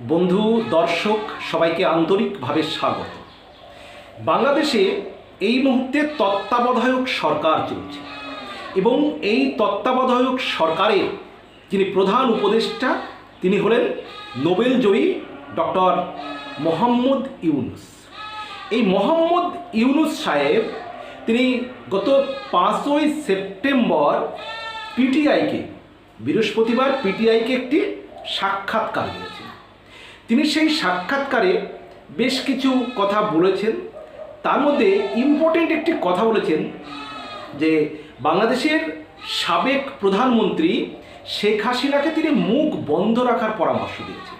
বন্ধু, দর্শক, সবাইকে আন্তরিকভাবে স্বাগত। বাংলাদেশে এই মুহূর্তে তত্ত্বাবধায়ক সরকার চলছে এবং এই তত্ত্বাবধায়ক সরকারের যিনি প্রধান উপদেষ্টা, তিনি হলেন নোবেল জয়ী ডক্টর মোহাম্মদ ইউনুস। এই মোহাম্মদ ইউনুস সাহেব, তিনি গত পাঁচই সেপ্টেম্বর পিটিআইকে, বৃহস্পতিবার পিটিআইকে একটি সাক্ষাৎকার দিয়েছেন। তিনি সেই সাক্ষাৎকারে বেশ কিছু কথা বলেছেন। তার মধ্যে ইম্পর্টেন্ট একটি কথা বলেছেন যে বাংলাদেশের সাবেক প্রধানমন্ত্রী শেখ হাসিনাকে তিনি মুখ বন্ধ রাখার পরামর্শ দিয়েছেন।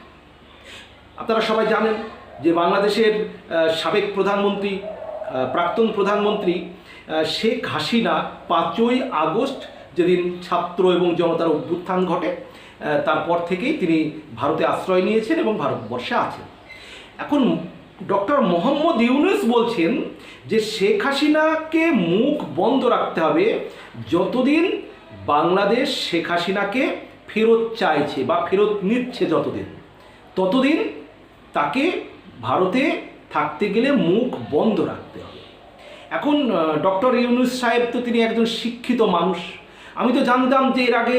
আপনারা সবাই জানেন যে বাংলাদেশের সাবেক প্রধানমন্ত্রী প্রাক্তন প্রধানমন্ত্রী শেখ হাসিনা পাঁচই আগস্ট যেদিন ছাত্র এবং জনতার অভ্যুত্থান ঘটে তারপর থেকেই তিনি ভারতে আশ্রয় নিয়েছেন এবং ভারতবর্ষে আছেন। এখন ডক্টর মোহাম্মদ ইউনুস বলছেন যে শেখ হাসিনাকে মুখ বন্ধ রাখতে হবে যতদিন বাংলাদেশ শেখ হাসিনাকে ফেরত চাইছে বা ফেরত নিচ্ছে যতদিন, ততদিন তাকে ভারতে থাকতে গেলে মুখ বন্ধ রাখতে হবে। এখন ডক্টর ইউনুস সাহেব তো তিনি একজন শিক্ষিত মানুষ। আমি তো জানতাম যে এর আগে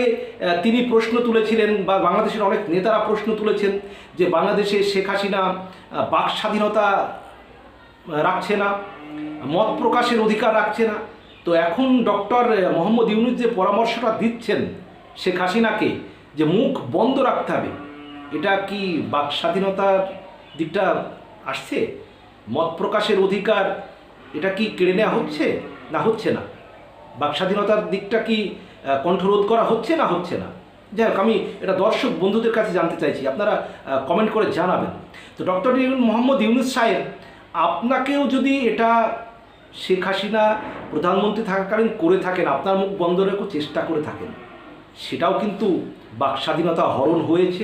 তিনি প্রশ্ন তুলেছিলেন বা বাংলাদেশের অনেক নেতারা প্রশ্ন তুলেছেন যে বাংলাদেশে শেখ হাসিনা বাক স্বাধীনতা রাখছে না, মত প্রকাশের অধিকার রাখছে না। তো এখন ডক্টর মোহাম্মদ ইউনুস যে পরামর্শটা দিচ্ছেন শেখ হাসিনাকে যে মুখ বন্ধ রাখতে হবে, এটা কি বাক স্বাধীনতার দিকটা আসছে? মত প্রকাশের অধিকার, এটা কি কেড়ে নেওয়া হচ্ছে না হচ্ছে না? বাক স্বাধীনতার দিকটা কি কণ্ঠরোধ করা হচ্ছে না হচ্ছে না। যাই হোক, আমি এটা দর্শক বন্ধুদের কাছে জানতে চাইছি, আপনারা কমেন্ট করে জানাবেন। তো ডক্টর মোহাম্মদ ইউনুস সাহেব, আপনাকেও যদি এটা শেখ হাসিনা প্রধানমন্ত্রী থাকাকালীন করে থাকেন, আপনার মুখ বন্ধ রেখে চেষ্টা করে থাকেন, সেটাও কিন্তু বাক স্বাধীনতা হরণ হয়েছে,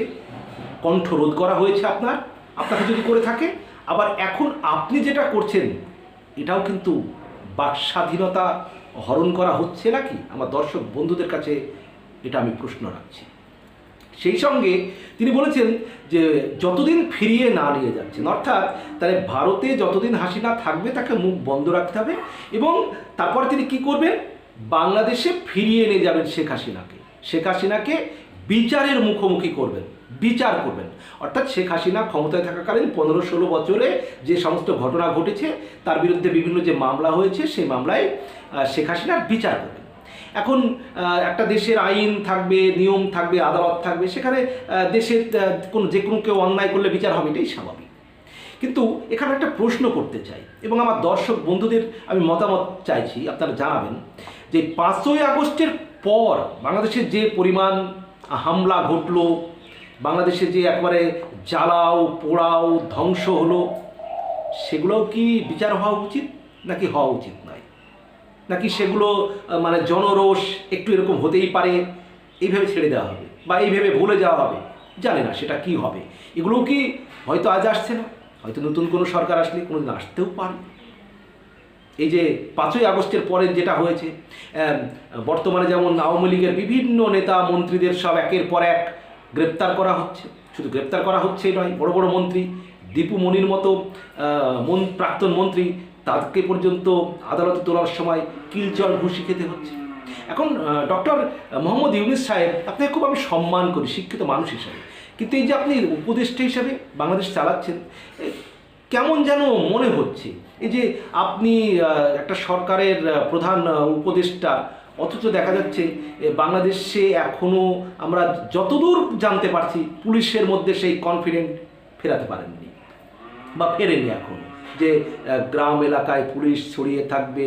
কণ্ঠ রোধ করা হয়েছে আপনার, আপনাকে যদি করে থাকে, আবার এখন আপনি যেটা করছেন, এটাও কিন্তু বাক স্বাধীনতা হরণ করা হচ্ছে নাকি? আমার দর্শক বন্ধুদের কাছে এটা আমি প্রশ্ন রাখছি। সেই সঙ্গে তিনি বলেছেন যে যতদিন ফিরিয়ে না নিয়ে যাচ্ছেন, অর্থাৎ তাহলে ভারতে যতদিন হাসিনা থাকবে, তাকে মুখ বন্ধ রাখতে হবে এবং তারপর তিনি কি করবেন? বাংলাদেশে ফিরিয়ে নিয়ে যাবেন শেখ হাসিনাকে। শেখ হাসিনাকে বিচারের মুখোমুখি করবেন, বিচার করবেন। অর্থাৎ শেখ হাসিনা ক্ষমতায় থাকাকালীন পনেরো ষোলো বছরে যে সমস্ত ঘটনা ঘটেছে, তার বিরুদ্ধে বিভিন্ন যে মামলা হয়েছে, সেই মামলায় শেখ হাসিনার বিচার করবেন এখন একটা দেশের আইন থাকবে, নিয়ম থাকবে, আদালত থাকবে, সেখানে দেশের কোনো, যে কোনো কেউ অন্যায় করলে বিচার হবে, এটাই স্বাভাবিক। কিন্তু এখানে একটা প্রশ্ন করতে চাই, এবং আমার দর্শক বন্ধুদের আমি মতামত চাইছি, আপনারা জানাবেন যে পাঁচই আগস্টের পর বাংলাদেশের যে পরিমাণ হামলা ঘটলো, বাংলাদেশে যে একবারে জ্বালাও, পোড়াও, ধ্বংস হলো, সেগুলোও কি বিচার হওয়া উচিত নাকি হওয়া উচিত নয়? নাকি সেগুলো মানে জনরোষ একটু এরকম হতেই পারে? এইভাবে ছেড়ে দেওয়া হবে বা এইভাবে ভুলে যাওয়া হবে? জানে না সেটা কি হবে। এগুলো কি হয়তো আজ আসছে না? হয়তো নতুন কোনো সরকার আসলে কোনো দিন আসতেও পারে। এই যে পাঁচই আগস্টের পরে যেটা হয়েছে বর্তমানে যেমন আওয়ামী লীগের বিভিন্ন নেতা মন্ত্রীদের সব একের পর এক গ্রেপ্তার করা হচ্ছে। শুধু গ্রেপ্তার করা হচ্ছেই নয়, বড় বড় মন্ত্রী, দীপু মনির মতো প্রাক্তন মন্ত্রী তাকে পর্যন্ত আদালতে তোলার সময় কিলচল ঘুষি খেতে হচ্ছে। এখন ডক্টর মোহাম্মদ ইউনিস সাহেব, আপনাকে খুব আমি সম্মান করি, শিক্ষিত মানুষ হিসাবে। কিন্তু এই যে আপনি উপদেষ্টা হিসাবে বাংলাদেশ চালাচ্ছেন কেমন যেন মনে হচ্ছে? এই যে আপনি একটা সরকারের প্রধান উপদেষ্টা, অথচ দেখা যাচ্ছে বাংলাদেশে এখনও আমরা যতদূর জানতে পারছি, পুলিশের মধ্যে সেই কনফিডেন্ট ফেরাতে পারেননি বা ফেরেনি এখন। যে গ্রাম এলাকায় পুলিশ ছড়িয়ে থাকবে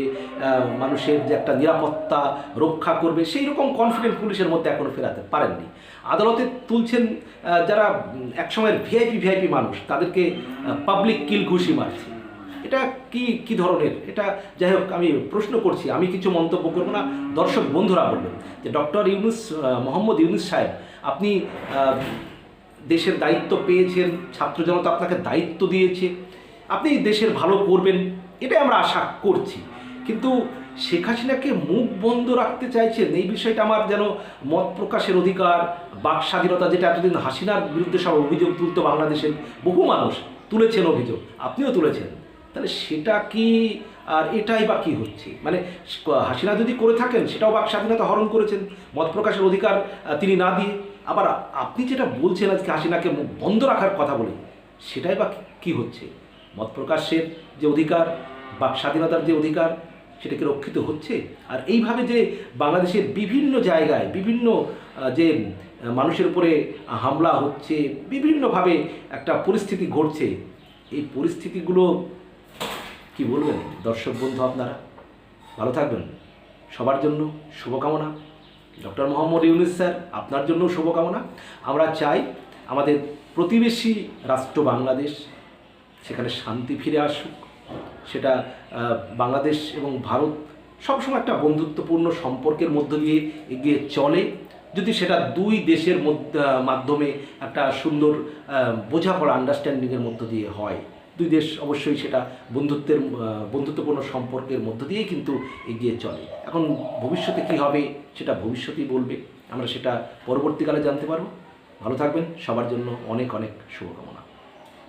মানুষের যে একটা নিরাপত্তা রক্ষা করবে, সেই রকম কনফিডেন্ট পুলিশের মধ্যে এখনও ফেরাতে পারেননি। আদালতে তুলছেন যারা একসময়ের ভিআইপি ভিআইপি মানুষ, তাদেরকে পাবলিক কিল ঘুষি মারছে। এটা কি কি ধরনের? এটা যাই হোক, আমি প্রশ্ন করছি, আমি কিছু মন্তব্য করব না। দর্শক বন্ধুরা বলবেন যে, ডক্টর ইউনুস মোহাম্মদ ইউনুস সাহেব, আপনি দেশের দায়িত্ব পেয়েছেন, ছাত্র জনতা আপনাকে দায়িত্ব দিয়েছে আপনি দেশের ভালো করবেন, এটাই আমরা আশা করছি। কিন্তু শেখ হাসিনাকে মুখ বন্ধ রাখতে চাইছেন, এই বিষয়টা আমার যেন মত প্রকাশের অধিকার, বাক স্বাধীনতা যেটা এতদিন হাসিনার বিরুদ্ধে সব অভিযোগ তুলতো বাংলাদেশের বহু মানুষ, তুলেছেন অভিযোগ, আপনিও তুলেছেন। তাহলে সেটা কি আর এটাই বা কি হচ্ছে? মানে হাসিনা যদি করে থাকেন, সেটাও বাক স্বাধীনতা হরণ করেছেন, মত প্রকাশের অধিকার তিনি না দিয়ে। আবার আপনি যেটা বলছেন আজকে হাসিনাকে মুখ বন্ধ রাখার কথা বলে, সেটাই বা কি হচ্ছে? মত প্রকাশের যে অধিকার বা স্বাধীনতার যে অধিকার সেটাকে রক্ষিত হচ্ছে। আর এইভাবে যে বাংলাদেশের বিভিন্ন জায়গায়, বিভিন্ন যে মানুষের উপরে হামলা হচ্ছে, বিভিন্নভাবে একটা পরিস্থিতি ঘটছে, এই পরিস্থিতিগুলো কি বলবেন দর্শক বন্ধু আপনারা? ভালো থাকবেন। সবার জন্য শুভকামনা। ডক্টর মোহাম্মদ ইউনুস স্যার, আপনার জন্য শুভকামনা। আমরা চাই আমাদের প্রতিবেশী রাষ্ট্র বাংলাদেশ সেখানে শান্তি ফিরে আসুক। সেটা বাংলাদেশ এবং ভারত সবসময় একটা বন্ধুত্বপূর্ণ সম্পর্কের মধ্য দিয়ে এগিয়ে চলে। যদি সেটা দুই দেশের মধ্যে মাধ্যমে একটা সুন্দর বোঝাপড়া আন্ডারস্ট্যান্ডিংয়ের মধ্য দিয়ে হয়। দুই দেশ অবশ্যই সেটা বন্ধুত্বের বন্ধুত্বপূর্ণ সম্পর্কের মধ্য দিয়েই কিন্তু এগিয়ে চলে। এখন ভবিষ্যতে কী হবে সেটা ভবিষ্যতেই বলবে। আমরা সেটা পরবর্তীকালে জানতে পারব। ভালো থাকবেন। সবার জন্য অনেক অনেক শুভকামনা।